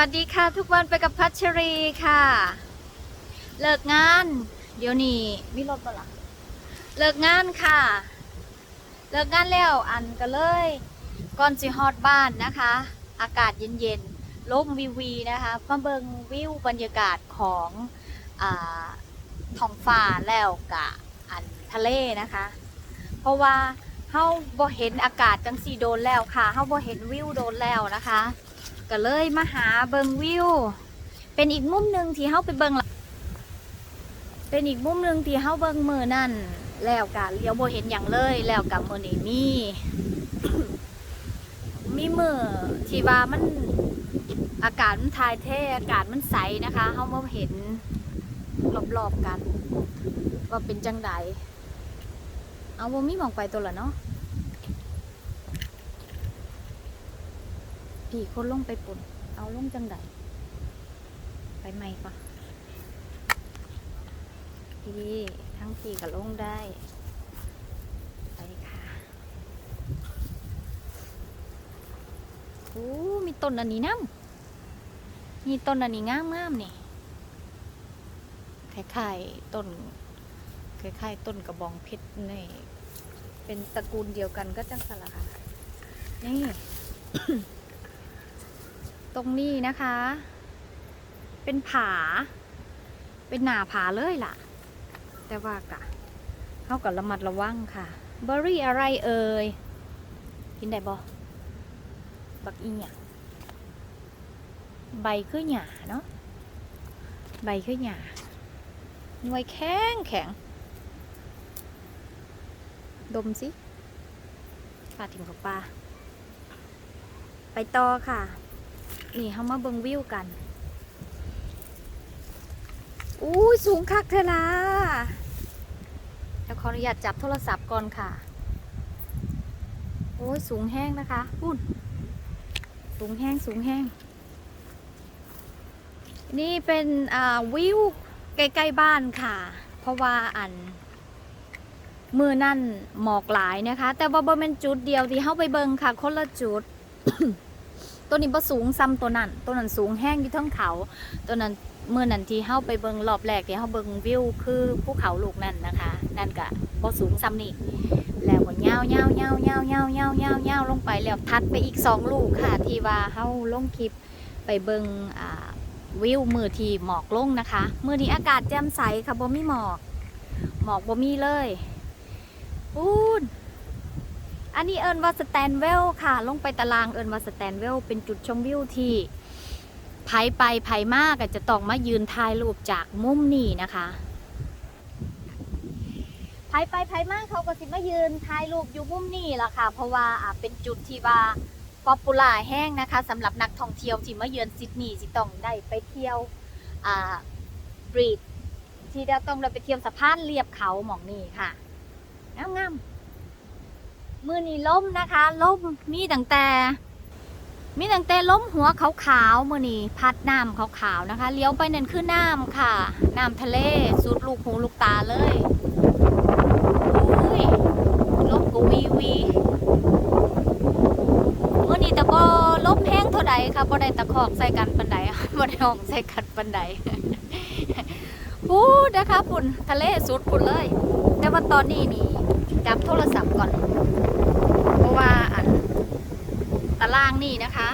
วัสดีค่ะทุกวันไปกับพัชรีค่ะ เลิกงาน เดี๋ยวนี้มีรถปะล่ะเลิกงานค่ะ เลิกงานแล้วอันก็เลยก่อนสิฮอดบ้านนะคะ อากาศเย็นๆลมวีวีนะคะมาเบิงวิวบรรยากาศของอท้องฟ้าแล้วกะอันทะเลนะคะ เพราะว่าเฮาบ่เห็นอากาศจังสีโดนแล้วค่ะเฮาบ่เห็นวิวโดนแล้วนะคะ ก็เลยมาหาเบิงวิว เป็นอีกมุมหนึ่งที่เฮาไปเบิงละเป็นอีกมุมหนึ่งที่เฮาเบิงมือนั่น แล้วกะเลี้ยวโบเห็นอย่างเลย แล้วกับมือนี้มีมีมือที่ว่ามันอากาศมันทายเทอากาศมันใสนะคะเฮามาเห็นรอบๆกัน ว่าเป็นจังไดเอาบ่มีมองไปตัวละเนาะ พี่คนลงไปปุ่น เอาลงจังใดไปใหม่ปะพี่ทั้งพี่ก็ลงได้ไปค่ะโอ้มีต้นอันนี้น้ำมีต้นอันนี้งามงามๆนี่คล้ายๆต้นคล้ายๆต้นกระบองเพชรนี่เป็นตระกูลเดียวกันก็จังสละค่ะนี่ ตรงนี้นะคะ เป็นผา เป็นหนาผาเลยล่ะ แต่ว่ากะเขากับระมัดระวังค่ะเบอร์รี่อะไรเอ่ย กินได้บ่บักอีหยงใบคือหยาเนาะ ใบคือหยาหน่วยแข็งแข็ง ดมสิปลาถิ่มกับปลา ไปต่อค่ะ นี่เขามาเบิงวิวกัน อู้ยสูงคักเถอะนะเดี๋ยวขออนุญาตจับโทรศัพท์ก่อนค่ะ โอ้ยสูงแห้งนะคะพูดสูงแห้งสูงแห้ง นี่เป็นอ่าวิวใกล้ๆบ้านค่ะ เพราะว่าอันมือนั่นหมอกหลายนะคะ แต่ว่าบ่เป็นจุดเดียวที่เข้าไปเบิงค่ะ คนละจุด ตัวนี้บ่สูงซ้ำตัวนั้น ตัวนั้นสูงแห้งอยู่ทั้งเขา ตัวนั้นเมื่อนั้นที่เฮาไปเบิงรอบแรกที่เฮาเบิงวิวคือภูเขาลูกนั่นนะคะ นั่นก็บ่สูงซ้ำนี่แล้วก็ยาวยาวยาวยาวยาวยาวยาวยาวลงไปแล้วทัดไปอีกสองลูกค่ะ ที่ว่าเฮาลงคลิปไปเบิงอ่าวิวมือที่หมอกลงนะคะมือนี้อากาศแจ่มใสค่ะบ่มีหมอก หมอกบ่มีเลยปูน อันนี้เอิญว่าสแตนเวลค่ะ ลงไปตารางเอิญว่าสแตนเวลเป็นจุดชมวิวที่ไผไปไผมากจะต้องมายืนถ่ายรูปจากมุมนี้นะคะไผไปไผมากเขาก็สิมายืนถ่ายรูปอยู่มุมนี้ล่ะค่ะ เพราะว่าอ่าเป็นจุดที่ว่าป๊อปปูล่าแห้งนะคะสำหรับนักท่องเที่ยวที่มาเยือนซิดนีย์สิต้องได้ไปเที่ยวอ่าบรีดที่เราต้องได้ไปเที่ยวสะพานเรียบเขาหมองนี่ค่ะงามๆ มือนี้ล้มนะคะล้มมีตั้งแต่ มีตั้งแต่ล้มหัวขาวๆมือนี้พัดน้ำขาวๆนะคะเลี้ยวไปนั่นคือน้ำค่ะน้ำทะเลสุดลูกหูลูกตาเลยอุ้ยล้มกูวีวีมือนี้แต่ก็ล้มแห้งเท่าใดค่ะบ่ได้ตะคอกใส่กันปันใดบ่ได้ห้องใส่กันปันใดพูดนะคะพุ่นทะเลสุดพุ่นเลย แต่ว่าตอนนี้นี่ จับโทรศัพท์ก่อน เพราะว่าอันตารางนี่นะคะ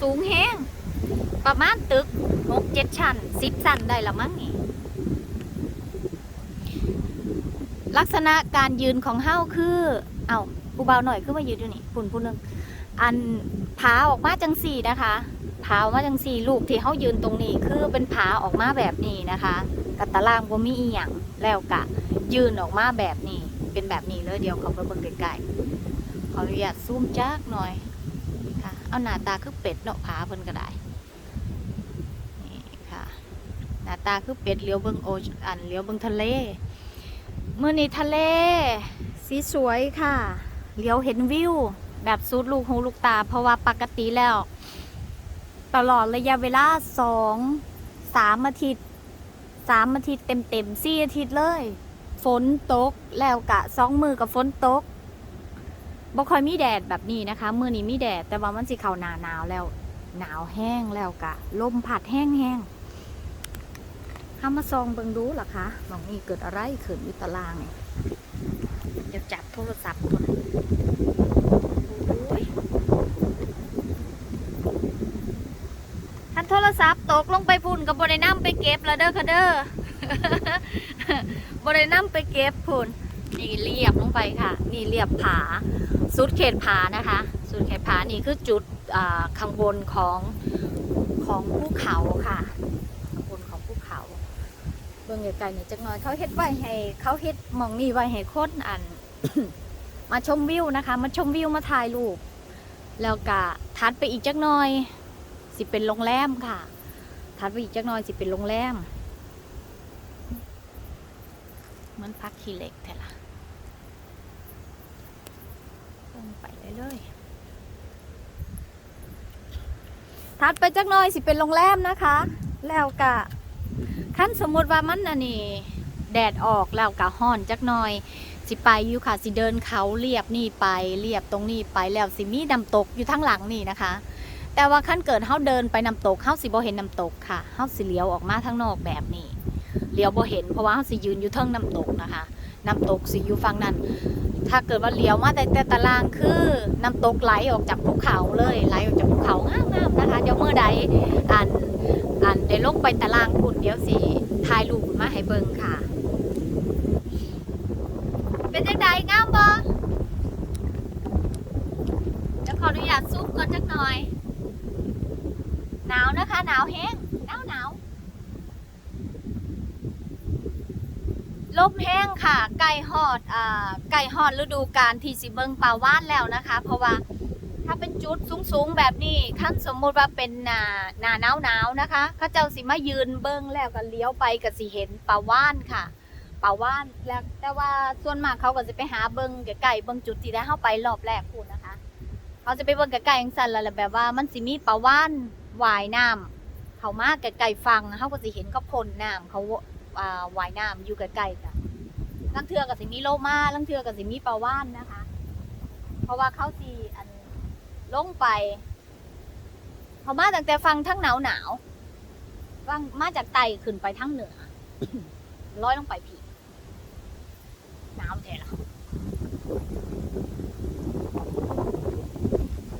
สูงแห้ง ประมาณตึกหกเจ็ดชั้นสิบชั้นได้ละมั้งนี่ ลักษณะการยืนของเฮ้าคือ เอาผู้เบาหน่อยขึ้นมายืนอยู่นี่ปุ่นผู้นึงอันผาออกมาจังสี่นะคะผาออกมาจังสี่ลูกที่เฮ้ายืนตรงนี้คือเป็นผาออกมาแบบนี้นะคะกับตารางบ่มีอีหยังแล้วกะ ยืนออกมาแบบนี้ เป็นแบบนี้เลยเดี๋ยวเขาไปเบิ่งใกลๆขออนุญาตซูมจักหน่อยค่ะ เอาหน้าตาคือเป็ดเนาะผาเพิ่นก็ได้นี่ค่ะ หน้าตาคือเป็ดเลี้ยวเบิ่งโออันเลี้ยวเบิ่งทะเลเมื้อนี้ทะเล สีสวยค่ะเลี้ยวเห็นวิว แบบสุดลูกหูลูกตา เพราะว่าปกติแล้ว ตลอดระยะเวลาสองสามอาทิตย์สามอาทิตย์เต็มๆสี่อาทิตย์เลย ฝนตกแล้วกะสองมือกับฝนตกบ่ค่อยมีแดดแบบนี้นะคะ มือนี้มีแดด แต่ว่ามันสิเข้าหนาหนาวแล้ว หนาวแห้งแล้วกะลมผัดแห้งแห้งห้ามาซองเบิงดูเหรอคะมองนี่เกิดอะไรขึ้นวิตารางเนี่ยเดี๋ยวจับโทรศัพท์ก่อนท่านโทรศัพท์ตกลงไปพุ่นกับบริน้ำไปเก็บแล้วเด้อค่ะเด้อ บริน้ำไปเก็บพุ่นนี่เรียบลงไปค่ะ นี่เรียบผาสุดเขตผานะคะ สุดเขตผานี่คือจุดข้างบนของของภูเขาค่ะข้างบนของภูเขา เบื้องไกลๆนี่จักหน่อยเขาเฮ็ดไว้ให้เขาเฮ็ดหมองนี่ไว้ให้คนอัน มาชมวิวนะคะ มาชมวิวมาถ่ายรูปแล้วก็ทัดไปอีกจักหน่อย สิเป็นโรงแรมค่ะ ทัดไปอีกจักหน่อยสิเป็นโรงแรม เหมันพักขี้เหล็กแท้ละลงไปเรื่อยๆทัดไปจักหน่อยสิเป็นโรงแรมนะคะ แล้วก็ขั้นสมมติว่ามันอันนี้แดดออกแล้วก็ห้อนจักหน่อย สิไปอยู่ค่ะ สิเดินเขาเรียบนี่ไปเรียบตรงนี้ไปแล้วสิมีน้ำตกอยู่ทั้งหลังนี่นะคะ แต่ว่าขั้นเกิดเฮาเดินไปน้ำตกเฮาสิบ่เห็นน้ำตกค่ะเฮาสิเลี้ยวออกมาทางนอกแบบนี้ เลี้ยวบ่เห็นเพราะว่าเฮาสิยืนอยู่เทิงน้ำตกนะคะน้ำตกสิอยู่ฝั่งนั้น ถ้าเกิดว่าเลี้ยวมาแต่แต่ตารางคือน้ำตกไหลออกจากภูเขาเลยไหลออกจากภูเขางามๆนะคะเดี๋ยวเมื่อใดอันอันได้ลงไปตารางคุณเดี๋ยวสิถ่ายรูปมาให้เบิ่งค่ะ เป็นจังไดงามบ่จะขออนุญาตซูมก่อนจักหน่อย หนาวนะคะ หนาวแห้งหนาวหนาว ลมแห้งค่ะ ไก่ฮอดอ่าไก่ฮอดฤดูกาลที่สิเบิงป่าว่านแล้วนะคะ เพราะว่าถ้าเป็นจุดสูงๆแบบนี้ขั้นสมมุติว่าเป็นหนาหนาหนาวหนาวนะคะเขาเจ้าสิมายืนเบิงแล้วก็เลี้ยวไปก็สิเห็นป่าว่านค่ะป่าว่านแล้วแต่ว่าส่วนมากเขาก็จะไปหาเบิงไก่เบิงจุดที่ได้เข้าไปรอบแรกคุณนะคะเขาจะไปเบิงไก่ยังสั่นแล้วแหละแบบว่ามันสิมีป่าว่านว่ายน้ำเขามากไก่ฟังเขาก็สิเห็นก็พ่นน้ำเขาว่ายน้ำอยู่ไกลๆกัน ลังเทือกับสิมีโลมาลังเทือกับสิมีป่าว่านนะคะ เพราะว่าเขาสิอันลงไปเขามาตั้งแต่ฟังทั้งหนาวหนาวฟังมาจากไตขึ้นไปทั้งเหนือร้อยลงไปผีหนาวแท้ละ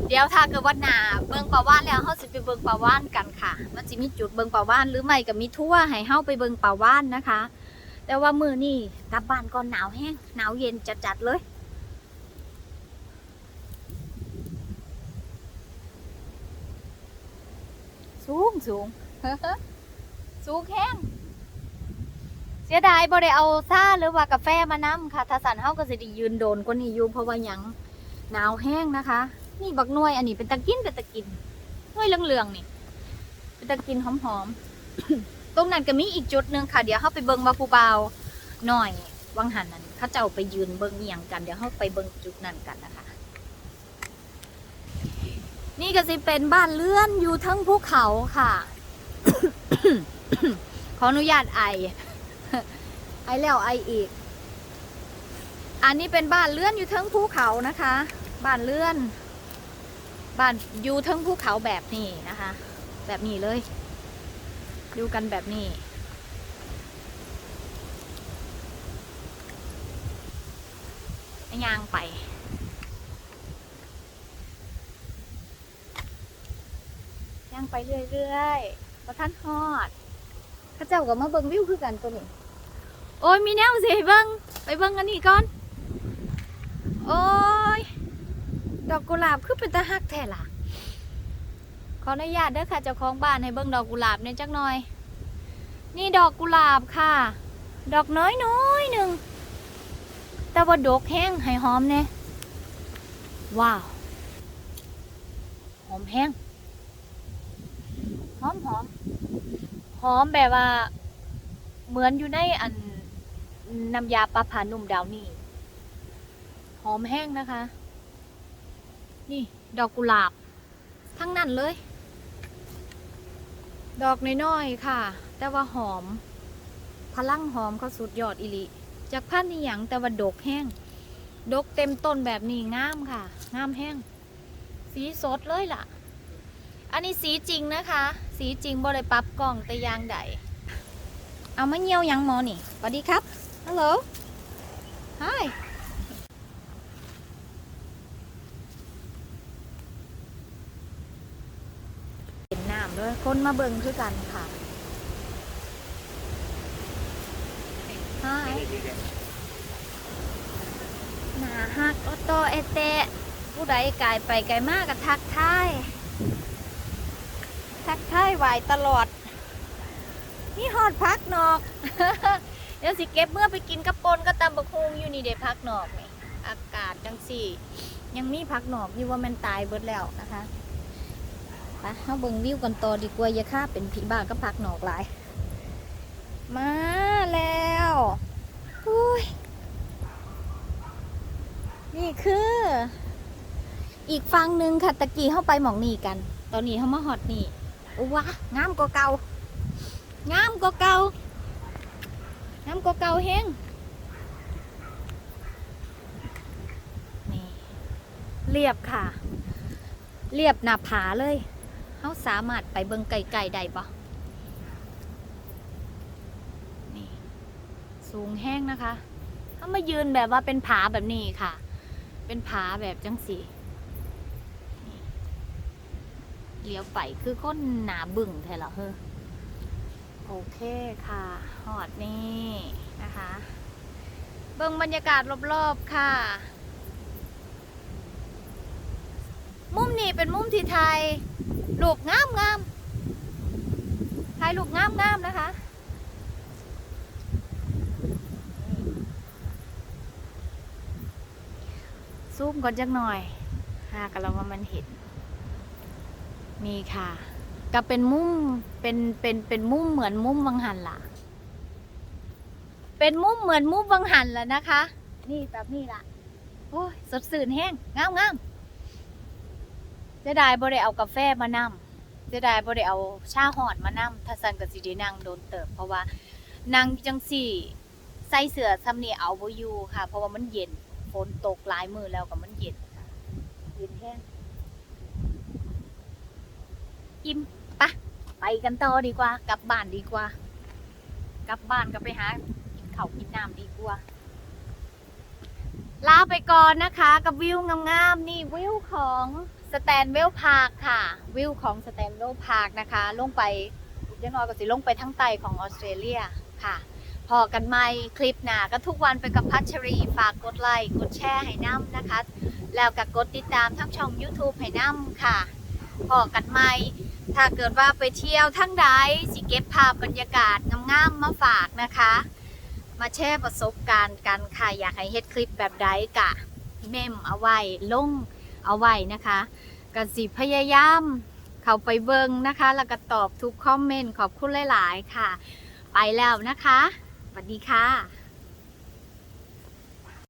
เดี๋ยวถ้าเกิดว่าหนาเบิงป่าว่านแล้วเฮาสิไปเบิงป่าว่านกันค่ะ มันสิมีจุดเบิงป่าว่านหรือไม่ก็มีทั่วให้เฮาไปเบิงป่าว่านนะคะ แต่ว่ามือนี่กลับบ้านก่อนหนาวแห้งหนาวเย็นจัดๆเลยสูงสูงสูงแห้งเสียดายบ่ได้เอาซ่าหรือว่ากาแฟมานํค่ะถ้าสันเฮาก็สิได้ยืนโดนกว่านี้อยู่เพราะว่าหยังหนาวแห้งนะคะ นี่บักน่วยอันนี้เป็นตะกินเป็นตะกินน่วยเหลืองๆนี่เป็นตะกินหอมๆ ตรงนั้นก็มีอีกจุดหนึ่งค่ะ เดี๋ยวเฮาไปเบิ่งว่าผู้บ่าหน่อย วังหันนั้นเขาเจ้าไปยืนเบิ่งเอียงกัน เดี๋ยวเฮาไปเบิ่งจุดนั้นกันนะคะ นี่ก็สิเป็นบ้านเลื่อนอยู่ทั้งภูเขาค่ะ ขออนุญาตไอ ไอแล้วไออีก อันนี้เป็นบ้านเลื่อนอยู่ทั้งภูเขานะคะ บ้านเลื่อน บ้านอยู่ทั้งภูเขาแบบนี้นะคะ แบบนี้เลย อยู่กันแบบนี้ ย่างไป ย่างไปเรื่อยๆพอท่านฮอดข้าเจ้าก็มาเบิ่งวิวคือกันตัวนี้ โอ้ยมีแนวสิเบิ่งไปเบิ่งกันนี่ก่อน โอ้ย ดอกกุหลาบคือเป็นตาฮักแท้ล่ะ ออนุญาตเด้อค่ะเจ้าของบ้านให้เบิ่งดอกกุหลาบเนี่ยจักหน่อย นี่ดอกกุหลาบค่ะ ดอกน้อยน้อยหนึ่งแต่ว่าดอกแห้งให้หอมเนี่ยว้าวหอมแห้งหอมหอมหอมแบบว่า เหมือนอยู่ในอันน้ำยาปลาผานุ่มดาวนี่หอมแห้งนะคะ นี่ดอกกุหลาบ ทั้งนั้นเลย ดอกน้อยๆค่ะ แต่ว่าหอม พลังหอมเขาสุดยอดอิลิจากพันธุ์นี่หยังแต่ว่าดกแห้ง ดกเต็มต้นแบบนี้งามค่ะ งามแห้ง สีสดเลยล่ะ อันนี้สีจริงนะคะ สีจริงบ่ได้ปรับกล้องแต่ยางใดเอามาเงียวยังหมอนี่สวัสดีครับฮัลโหล Hi เห็นน้ำ ด้วยคนมาเบิ่งคือกันค่ะ Hi หนาฮักโอโตเอเตะผู้ใดกายไปไกลมากกับทักทายทักทายไหวตลอด นี่ฮอดพักนอก เดี๋ยวสิเก็บเมื่อไปกินกระปนก็ตำบักฮุงอยู่นี่เด้พักนอกนี่อากาศจังสี่ ยังมีพักนอกอยู่ว่ามันตายเบิดแล้วนะคะ ไปเฮาเบิ่งวิวกันต่อดีกว่าอย่าค่าเป็นผีบ้าก็พักหนอกหลาย มาแล้วอุ้ยนี่คือ อีกฝั่งหนึ่งค่ะตะกี้เข้าไปหมองนี่กัน ตอนนี้เขามาหอดนี่โอ้วะงามกว่าเก่างามกว่าเก่างามกว่าเก่าเฮงนี่เรียบค่ะ เรียบหน้าผาเลย เขาสามารถไปเบิงไกลๆได้ปะนี่สูงแห้งนะคะเขามายืนแบบว่าเป็นผาแบบนี้ค่ะ เป็นผาแบบจังสีเลี้ยวไปคือก้นหนาบึ่งแท้เหรอเฮ้อโอเคค่ะ หอดนี่นะคะ เบิ่งบรรยากาศรอบๆค่ะ มุมนี้เป็นมุมที่ไทย ลูกงามงามไทยลูกงามงามนะคะ ซูมก่อนจักหน่อยหากันแล้วว่ามันเห็น นี่ค่ะ ก็เป็นมุมเป็นเป็นเป็นมุมเหมือนมุมวังหันล่ะ เป็นมุมเหมือนมุมวังหันแหละนะคะ นี่แบบนี้ล่ะ โอ้ยสดสื่นแห้งงามงาม เสียดายบ่ได้เอากาแฟมานำเสียดายบ่ได้เอาชาหอดมานำถ้าสั่นก็สิได้นั่งโดนเติบ เพราะว่านั่งจังสี่ใส่เสื้อซ้ำนี่เอาบ่อยู่ค่ะ เพราะว่ามันเย็นฝนตกหลายมือแล้วกับมันเย็นเย็นแห้งอิ่มปะไปกันต่อดีกว่า กลับบ้านดีกว่า กลับบ้านก็ไปหากินข้าวกินน้ำดีกว่าลาไปก่อนนะคะ กับวิวงามๆนี่วิวของ สแตนเวลพาร์คค่ะ วิวของสแตนเวลพาร์คนะคะ ลงไปเดี๋ยวน้อยก็สิลงไปทั้งใต้ของออสเตรเลียค่ะ พอกันไหมคลิปหน้าก็ทุกวันไปกับพัชรีฝากกดไลค์กดแชร์ให้น้ำนะคะ แล้วก็กดติดตามทั้งช่อง YouTube ให้น้ำค่ะ พอกันไหมถ้าเกิดว่าไปเที่ยวทั้งใดสิเก็บภาพบรรยากาศงามๆมาฝากนะคะ มาแชร์ประสบการณ์กันค่ะอยากให้เฮ็ดคลิปแบบใดกะเมมเอาไว้ลง เอาไว้นะคะกันสิพยายามเข้าไปเบิงนะคะ แล้วก็ตอบทุกคอมเมนต์ขอบคุณหลาย ๆ ค่ะ ไปแล้วนะคะสวัสดีค่ะ